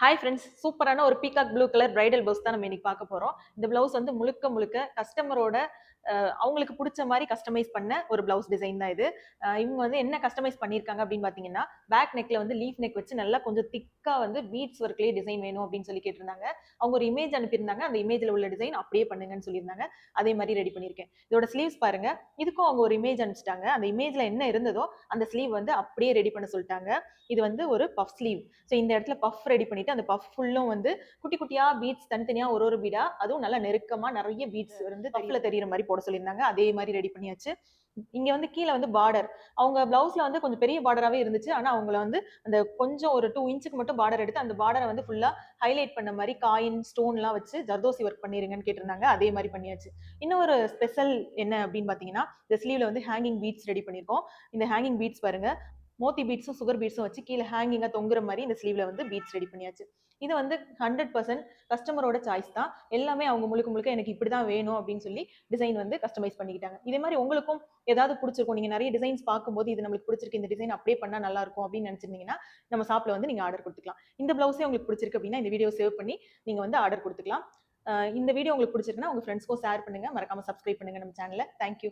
Hi friends சூப்பரான ஒரு peacock blue colour bridal blouse தான் நம்ம இன்னைக்கு பார்க்க போகிறோம் இந்த ப்ளவுஸ் வந்து முழுக்க முழுக்க கஸ்டமரோட அவங்களுக்கு பிடிச்ச மாதிரி கஸ்டமைஸ் பண்ண ஒரு ப்ளவுஸ் டிசைன் தான் இது. இவங்க வந்து என்ன கஸ்டமைஸ் பண்ணியிருக்காங்க அப்படின்னு பார்த்தீங்கன்னா பேக் நெக்கில் வந்து லீஃப் நெக் வச்சு நல்லா கொஞ்சம் திக்காக வந்து பீட்ஸ் ஒர்க்லேயே டிசைன் வேணும் அப்படின்னு சொல்லி கேட்டிருந்தாங்க. அவங்க ஒரு இமேஜ் அனுப்பியிருந்தாங்க. அந்த இமேஜில் உள்ள டிசைன் அப்படியே பண்ணுங்கன்னு சொல்லியிருந்தாங்க. அதே மாதிரி ரெடி பண்ணியிருக்கேன். இதோட ஸ்லீவ்ஸ் பாருங்க. இதுக்கும் அவங்க ஒரு இமேஜ் அனுப்பிச்சிட்டாங்க. அந்த இமேஜில் என்ன இருந்ததோ அந்த ஸ்லீவ் வந்து அப்படியே ரெடி பண்ண சொல்லிட்டாங்க. இது வந்து ஒரு பஃப் ஸ்லீவ் ஸோ இந்த இடத்துல பஃப் ரெடி பண்ணிட்டு அந்த பஃப் ஃபுல்லும் வந்து குட்டி குட்டியா பீட்ஸ் தனித்தனியா ஒரு ஒரு பீடா அதுவும் நல்லா நெருக்கமா நிறைய பீட்ஸ் வந்து பஃப்ல தெரியுற மாதிரி போட சொல்லியிருந்தாங்க. அதே மாதிரி ரெடி பண்ணியாச்சு. இங்க வந்து கீழே வந்து பார்டர் அவங்க பிளவுஸ்ல வந்து கொஞ்சம் பெரிய பார்டராகவே இருந்துச்சு. ஆனா அவங்கள வந்து அந்த கொஞ்சம் ஒரு டூ இன்ச்சுக்கு மட்டும் பார்டர் எடுத்து அந்த பார்டரை வந்து ஃபுல்லா ஹைலைட் பண்ண மாதிரி காயின் ஸ்டோன்லாம் வச்சு ஜர்தோசி ஒர்க் பண்ணிருங்கன்னு கேட்டிருந்தாங்க. அதே மாதிரி பண்ணியாச்சு. இன்னொரு ஸ்பெஷல் என்ன அப்படின்னு பார்த்தீங்கன்னா இந்த ஸ்லீவ்ல வந்து ஹேங்கிங் பீட்ஸ் ரெடி பண்ணியிருக்கோம். இந்த ஹேங்கிங் பீட்ஸ் பாருங்க. மோத்தி பீட்ஸும் சுகர் பீட்ஸும் வச்சு கீழே ஹேங்கிங்காக தொங்குற மாதிரி இந்த ஸ்லீவ்ல வந்து பீட்ஸ் ரெடி பண்ணியாச்சு. இது வந்து ஹண்ட்ரட் பர்சன்ட் கஸ்டமரோட சாய்ஸ் தான். எல்லாமே அவங்க முழுக்க முழுக்க எனக்கு இப்படி தான் வேணும் அப்படின்னு சொல்லி டிசைன் வந்து கஸ்டமைஸ் பண்ணிக்கிட்டாங்க. இதே மாதிரி உங்களுக்கும் ஏதாவது பிடிச்சிருக்கும். நீங்கள் நிறைய டிசைன்ஸ் பார்க்கும்போது இது நம்மளுக்கு பிடிச்சிருக்கு இந்த டிசைன் அப்படியே பண்ணால் நல்லா இருக்கும் அப்படின்னு நினச்சிருந்தீங்கன்னா நம்ம ஷாப்பில் வந்து நீங்கள் ஆர்டர் கொடுத்துக்கலாம். இந்த ப்ளவுஸே உங்களுக்கு பிடிச்சிருக்கு அப்படின்னா இந்த வீடியோ சேவ் பண்ணி நீங்கள் வந்து ஆர்டர் கொடுத்துக்கலாம். இந்த வீடியோ உங்களுக்கு பிடிச்சிருக்குன்னா உங்கள் ஃப்ரெண்ட்ஸ்க்கும் ஷேர் பண்ணுங்கள் மறக்காமல் சப்ஸ்கிரைப் பண்ணுங்கள் நம்ம சேனலில் தேங்க்யூ